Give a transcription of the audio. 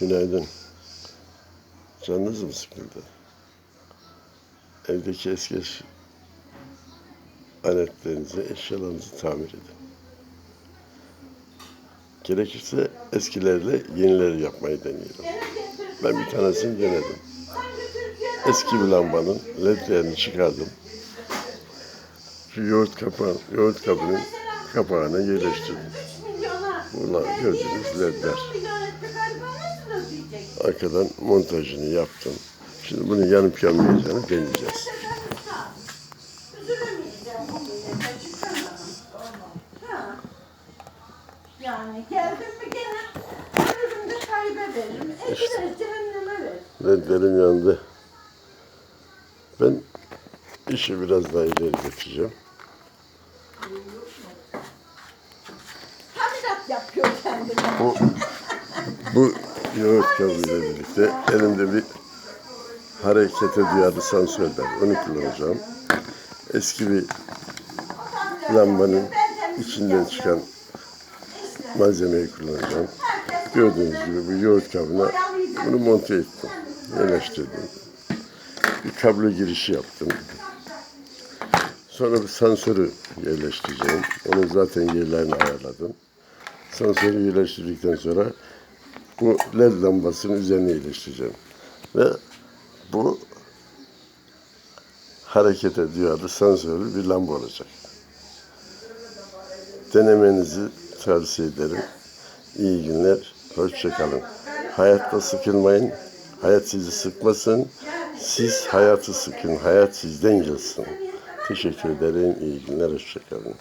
Günaydın. Canınız mı sıkıldı? Evdeki eski aletlerinizi, eşyalarınızı tamir edin. Gerekirse eskilerle yenileri yapmayı deneyelim. Ben bir tanesini denedim. Eski bir lambanın ledlerini çıkardım. Şu yoğurt kapağı, yoğurt kabının kapağına yerleştirdim. Bunlar gördüğünüz ledler. Arkadan montajını yaptım. Şimdi bunu yanıp yanmayacağını deneyeceğiz. Yani geldim mi gene. E gideriz cehenneme ver. Ledlerim yandı. Ben işi biraz daha ileri götüreceğim. Tamirat yapıyor kendine. Bu, bu yoğurt kabıyla birlikte elimde bir harekete duyarlı sensör var. Onu kullanacağım. Eski bir lambanın içinden çıkan malzemeyi kullanacağım. Gördüğünüz gibi bu yoğurt kabına bunu monte ettim. Yerleştirdim. Bir kablo girişi yaptım. Sonra bir sensörü yerleştireceğim. Onun zaten yerlerini ayarladım. Sensörü yerleştirdikten sonra bu led lambasının üzerine yerleştireceğim. Ve bu harekete duyarlı sensörlü bir lamba olacak. Denemenizi tavsiye ederim. İyi günler, hoşçakalın. Hayatta sıkılmayın, hayat sizi sıkmasın. Siz hayatı sıkın, hayat sizden gelsin. Teşekkür ederim, iyi günler, hoşçakalın.